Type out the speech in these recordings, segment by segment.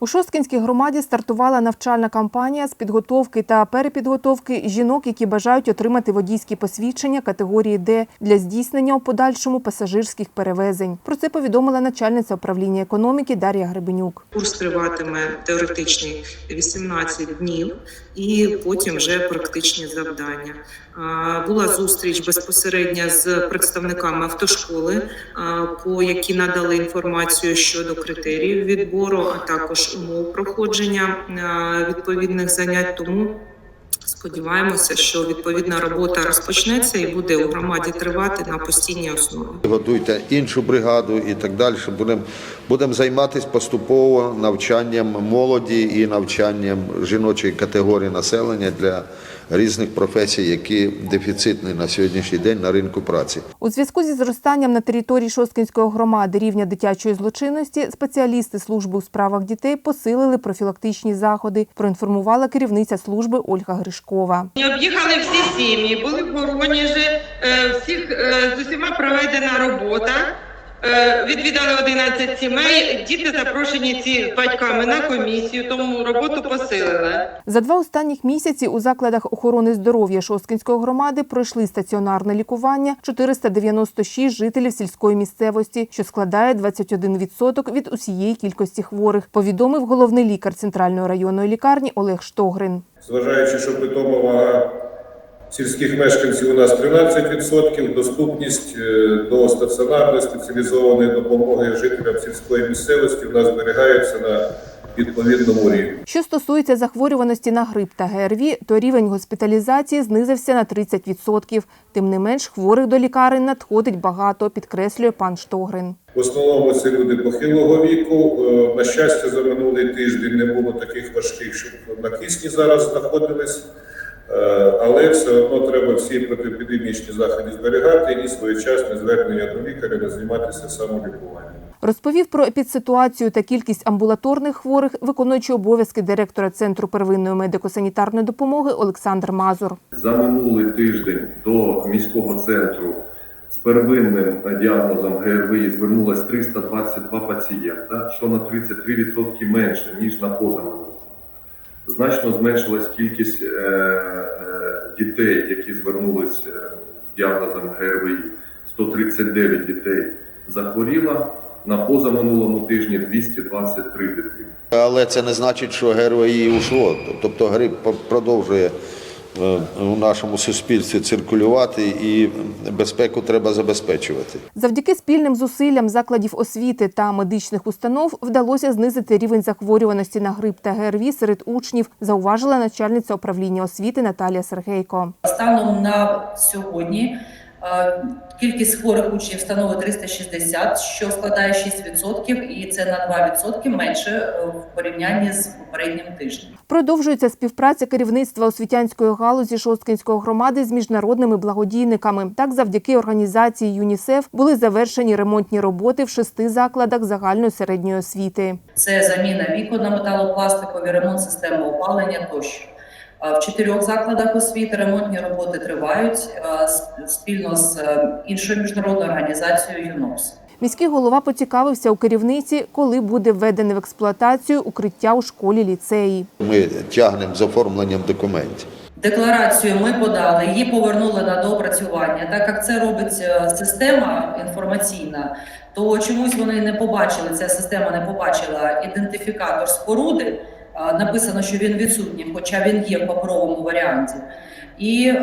У Шосткінській громаді стартувала навчальна кампанія з підготовки та перепідготовки жінок, які бажають отримати водійські посвідчення категорії Д для здійснення у подальшому пасажирських перевезень. Про це повідомила начальниця управління економіки Дар'я Гребенюк. Курс триватиме теоретичний 18 днів, і потім вже практичні завдання. Була зустріч безпосередньо з представниками автошколи, по які надали інформацію щодо критеріїв відбору, а також умов проходження відповідних занять. Тому сподіваємося, що відповідна робота розпочнеться і буде у громаді тривати на постійній основі. Готуйте іншу бригаду і так далі. Будемо будем займатися поступово навчанням молоді і навчанням жіночої категорії населення для різних професій, які дефіцитні на сьогоднішній день на ринку праці. У зв'язку зі зростанням на території Шосткінської громади рівня дитячої злочинності спеціалісти служби у справах дітей посилили профілактичні заходи. Проінформувала керівниця служби Ольга Гришкова. Об'їхали всі сім'ї, були в Воронежі, е, всіх е, з усіма проведена робота. Е, Відвідали 11 сімей. Діти запрошені ці батьками на комісію, тому роботу посилили. За два останніх місяці у закладах охорони здоров'я Шосткінської громади пройшли стаціонарне лікування 496 жителів сільської місцевості, що складає 21% від усієї кількості хворих, повідомив головний лікар центральної районної лікарні Олег Штогрин. Зважаючи, що питома вага сільських мешканців у нас 13%, доступність е, до стаціонарної спеціалізованої допомоги жителям сільської місцевості у нас зберігається на відповідному рівні. Що стосується захворюваності на грип та ГРВІ, то рівень госпіталізації знизився на 30%. Тим не менш, хворих до лікарень надходить багато, підкреслює пан Штогрин. В основному це люди похилого віку. Е, На щастя, за минулий тиждень не було таких важких, щоб на кисні зараз знаходились. Все одно треба всі протиепідемічні заходи зберігати і своєчасне звернення до лікаря не займатися самолікуванням. Розповів про епідситуацію та кількість амбулаторних хворих, виконуючи обов'язки директора Центру первинної медико-санітарної допомоги Олександр Мазур. За минулий тиждень до міського центру з первинним діагнозом ГРВІ звернулось 322 пацієнта, що на 33% менше, ніж на позаминулому. Значно зменшилась кількість е, дітей, які звернулись е, з діагнозом ГРВІ. 139 дітей захворіло, на позаминулому тижні 223 дитини. Але це не значить, що ГРВІ ушло. Тобто грип продовжує у нашому суспільстві циркулювати і безпеку треба забезпечувати. Завдяки спільним зусиллям закладів освіти та медичних установ вдалося знизити рівень захворюваності на грип та ГРВІ серед учнів, зауважила начальниця управління освіти Наталія Сергейко. Станом на сьогодні е, кількість хворих учнів становить 360, що складає 6%, і це на 2% менше е, в порівнянні з попереднім тижнем. Продовжується співпраця керівництва освітянської галузі Шосткінської громади з міжнародними благодійниками. Так, завдяки організації ЮНІСЕФ були завершені ремонтні роботи в шести закладах загальної середньої освіти. Це заміна вікон на металопластикові, ремонт системи опалення тощо. Е, В чотирьох закладах освіти ремонтні роботи тривають е, спільно з е, іншою міжнародною організацією ЮНОПС. Міський голова поцікавився у керівниці, коли буде введене в експлуатацію укриття у школі ліцеї. Ми тягнемо з оформленням документів. Декларацію ми подали, її повернули на доопрацювання. Так як це робить система інформаційна, то чомусь вони не побачили. Ця система не побачила ідентифікатор споруди. Написано, що він відсутній, хоча він є в паперовому варіанті. І е,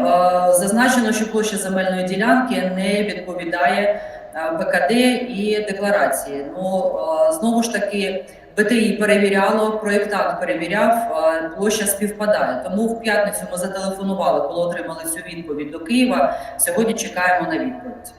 зазначено, що площа земельної ділянки не відповідає е, ПКД і декларації. Ну е, знову ж таки. БТІ перевіряло, проєктант перевіряв, е, площа співпадає. Тому в п'ятницю ми зателефонували, коли отримали цю відповідь до Києва. Сьогодні чекаємо на відповідь.